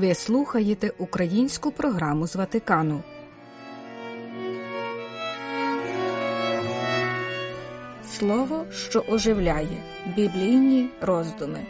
Ви слухаєте українську програму з Ватикану. Слово, що оживляє біблійні роздуми.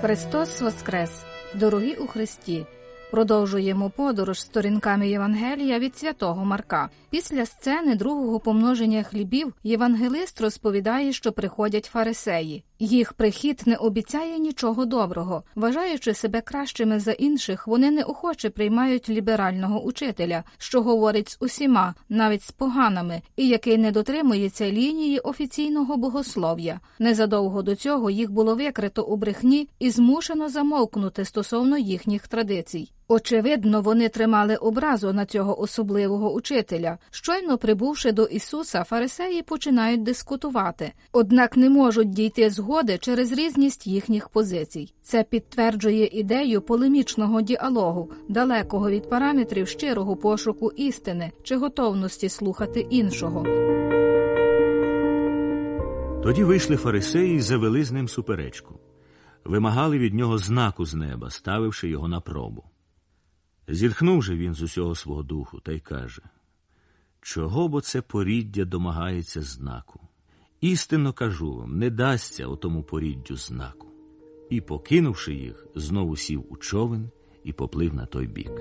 Христос Воскрес! Дорогі у Христі! Продовжуємо подорож сторінками Євангелія від святого Марка. Після сцени другого помноження хлібів євангелист розповідає, що приходять фарисеї. Їх прихід не обіцяє нічого доброго. Вважаючи себе кращими за інших, вони неохоче приймають ліберального учителя, що говорить з усіма, навіть з поганими, і який не дотримується лінії офіційного богослов'я. Незадовго до цього їх було викрито у брехні і змушено замовкнути стосовно їхніх традицій. Очевидно, вони тримали образу на цього особливого учителя. Щойно прибувши до Ісуса, фарисеї починають дискутувати, однак не можуть дійти згоди через різність їхніх позицій. Це підтверджує ідею полемічного діалогу, далекого від параметрів щирого пошуку істини чи готовності слухати іншого. Тоді вийшли фарисеї і завели з ним суперечку, вимагали від нього знаку з неба, ставивши його на пробу. Зітхнув же він з усього свого духу та й каже Чого бо це поріддя домагається знаку? Істинно кажу вам, не дасться отому поріддю знаку. І, покинувши їх, знову сів у човен і поплив на той бік.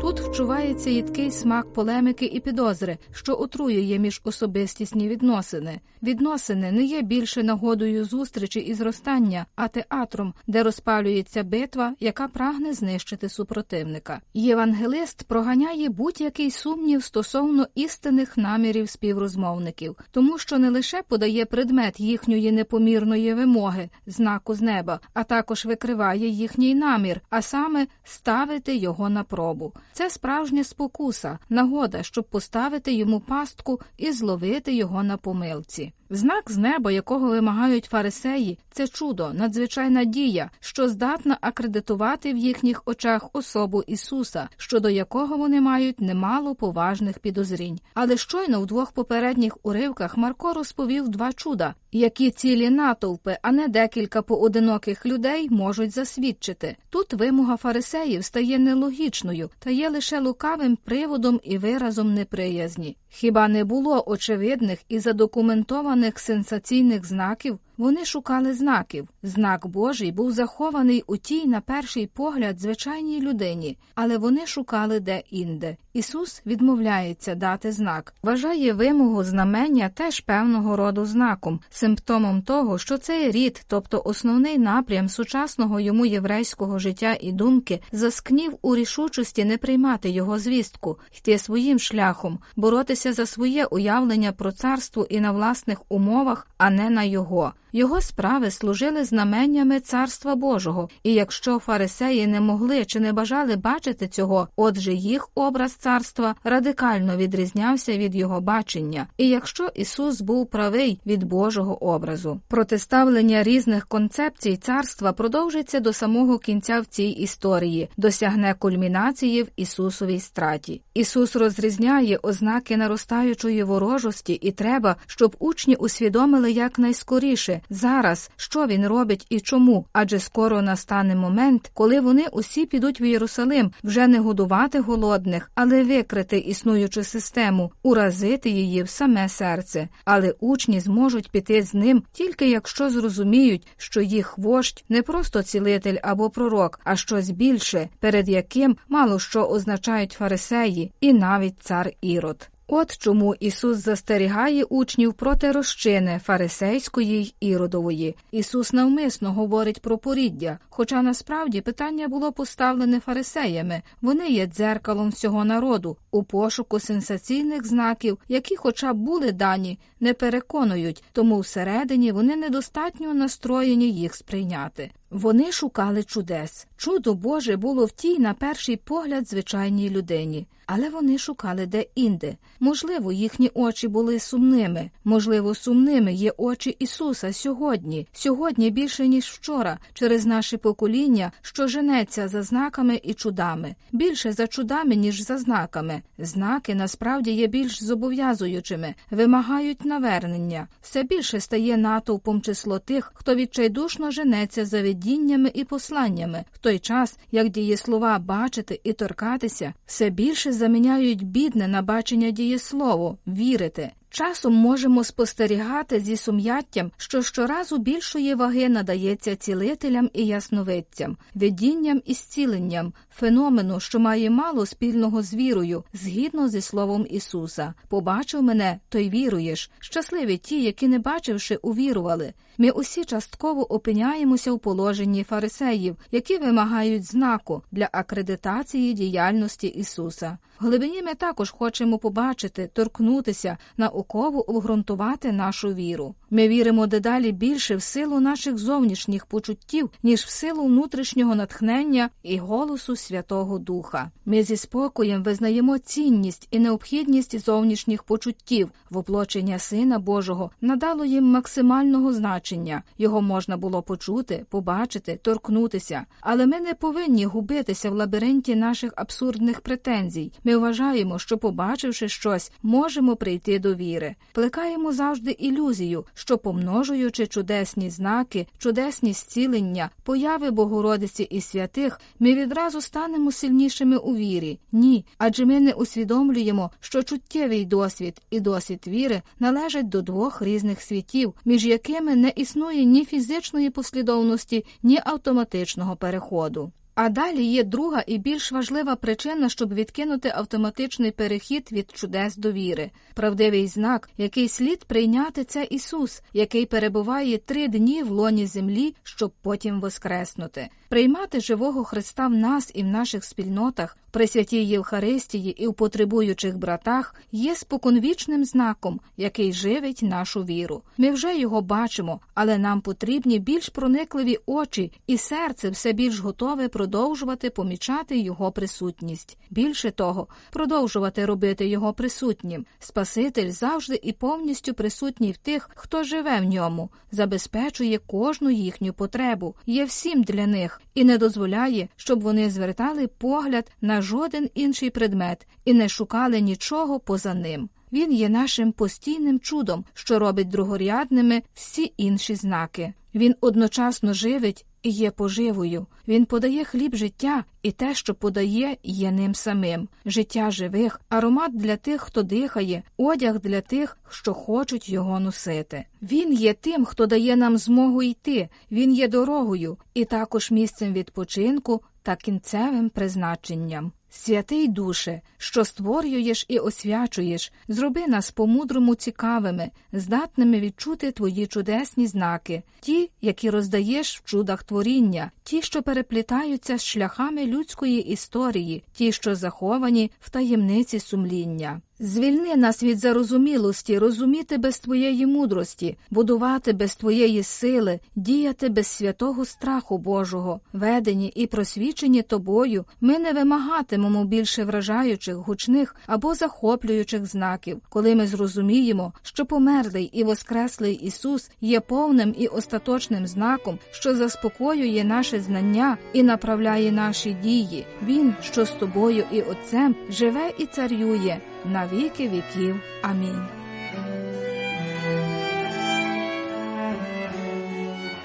Тут вчувається їдкий смак полемики і підозри, що отруює міжособистісні відносини. Відносини не є більше нагодою зустрічі і зростання, а театром, де розпалюється битва, яка прагне знищити супротивника. Євангелист проганяє будь-який сумнів стосовно істинних намірів співрозмовників, тому що не лише подає предмет їхньої непомірної вимоги, знаку з неба, а також викриває їхній намір, а саме ставити його на пробу. Це справжня спокуса, нагода, щоб поставити йому пастку і зловити його на помилці. Знак з неба, якого вимагають фарисеї, це чудо, надзвичайна дія, що здатна акредитувати в їхніх очах особу Ісуса, щодо якого вони мають немало поважних підозрінь. Але щойно в двох попередніх уривках Марко розповів два чуда, які цілі натовпи, а не декілька поодиноких людей можуть засвідчити. Тут вимога фарисеїв стає нелогічною та є лише лукавим приводом і виразом неприязні. Хіба не було очевидних і задокументованих сенсаційних знаків? Вони шукали знаків. Знак Божий був захований у тій, на перший погляд, звичайній людині, але вони шукали де інде. Ісус відмовляється дати знак, вважає вимогу знамення теж певного роду знаком, симптомом того, що цей рід, тобто основний напрям сучасного йому єврейського життя і думки, заскнів у рішучості не приймати його звістку, йти своїм шляхом, боротися за своє уявлення про царство і на власних умовах, а не на його. Його справи служили знаменнями Царства Божого, і якщо фарисеї не могли чи не бажали бачити цього, отже їх образ царства радикально відрізнявся від його бачення. І якщо Ісус був правий від Божого образу, протиставлення різних концепцій царства продовжиться до самого кінця в цій історії, досягне кульмінації в Ісусовій страті. Ісус розрізняє ознаки наростаючої ворожості, і треба, щоб учні усвідомили якнайскоріше зараз, що він робить і чому, адже скоро настане момент, коли вони усі підуть в Єрусалим вже не годувати голодних, але викрити існуючу систему, уразити її в саме серце. Але учні зможуть піти з ним тільки якщо зрозуміють, що їх вождь не просто цілитель або пророк, а щось більше, перед яким мало що означають фарисеї, і навіть цар Ірод. От чому Ісус застерігає учнів проти розчини фарисейської й іродової. Ісус навмисно говорить про поріддя, хоча насправді питання було поставлене фарисеями. Вони є дзеркалом всього народу у пошуку сенсаційних знаків, які, хоча б були дані, не переконують, тому всередині вони недостатньо настроєні їх сприйняти. Вони шукали чудес. Чудо Боже було в тій, на перший погляд, звичайній людині, але вони шукали де інде. Можливо, їхні очі були сумними. Можливо, сумними є очі Ісуса сьогодні, сьогодні більше ніж вчора, через наше покоління, що женеться за знаками і чудами, більше за чудами, ніж за знаками. Знаки насправді є більш зобов'язуючими, вимагають навернення. Все більше стає натовпом число тих, хто відчайдушно женеться за видіннями і посланнями, в той час, як дієслова бачити і торкатися, все більше заміняють бідне на бачення дієслово вірити. Часом можемо спостерігати зі сум'яттям, що щоразу більшої ваги надається цілителям і ясновидцям, видінням і зціленням, феномену, що має мало спільного з вірою, згідно зі словом Ісуса. Побачив мене, то й віруєш. Щасливі ті, які, не бачивши, увірували. Ми усі частково опиняємося у положенні фарисеїв, які вимагають знаку для акредитації діяльності Ісуса. В глибині ми також хочемо побачити, торкнутися, науково обґрунтувати нашу віру. Ми віримо дедалі більше в силу наших зовнішніх почуттів, ніж в силу внутрішнього натхнення і голосу Святого Духа. Ми зі спокоєм визнаємо цінність і необхідність зовнішніх почуттів. Воплочення Сина Божого надало їм максимального значення. Його можна було почути, побачити, торкнутися. Але ми не повинні губитися в лабіринті наших абсурдних претензій. Ми вважаємо, що, побачивши щось, можемо прийти до віри. Плекаємо завжди ілюзію, що, помножуючи чудесні знаки, чудесні зцілення, появи Богородиці і святих, ми відразу станемо сильнішими у вірі. Ні, адже ми не усвідомлюємо, що чуттєвий досвід і досвід віри належать до двох різних світів, між якими не існує ні фізичної послідовності, ні автоматичного переходу. А далі є друга і більш важлива причина, щоб відкинути автоматичний перехід від чудес до віри. Правдивий знак, який слід прийняти, це Ісус, який перебуває три дні в лоні землі, щоб потім воскреснути. Приймати живого Христа в нас і в наших спільнотах, при святій Євхаристії і в потребуючих братах є споконвічним знаком, який живить нашу віру. Ми вже його бачимо, але нам потрібні більш проникливі очі, і серце все більш готове продовжувати помічати його присутність. Більше того, продовжувати робити його присутнім. Спаситель завжди і повністю присутній в тих, хто живе в ньому, забезпечує кожну їхню потребу, є всім для них і не дозволяє, щоб вони звертали погляд на жоден інший предмет і не шукали нічого поза ним. Він є нашим постійним чудом, що робить другорядними всі інші знаки. Він одночасно живить і є поживою. Він подає хліб життя, і те, що подає, є ним самим. Життя живих, аромат для тих, хто дихає, одяг для тих, що хочуть його носити. Він є тим, хто дає нам змогу йти, він є дорогою, і також місцем відпочинку та кінцевим призначенням. Святий душе, що створюєш і освячуєш, зроби нас по-мудрому цікавими, здатними відчути твої чудесні знаки, ті, які роздаєш в чудах творіння, ті, що переплітаються з шляхами людської історії, ті, що заховані в таємниці сумління. Звільни нас від зарозумілості, розуміти без твоєї мудрості, будувати без твоєї сили, діяти без святого страху Божого, ведені і просвічені тобою, ми не вимагатимемо більше вражаючих, гучних або захоплюючих знаків, коли ми зрозуміємо, що померлий і воскреслий Ісус є повним і остаточним знаком, що заспокоює наше знання і направляє наші дії. Він, що з тобою і Отцем, живе і царює на віки віків. Амінь.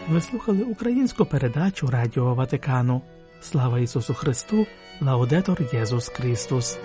Ви слухали українську передачу Радіо Ватикану. Слава Ісусу Христу! Лаудетор Єсус Христос!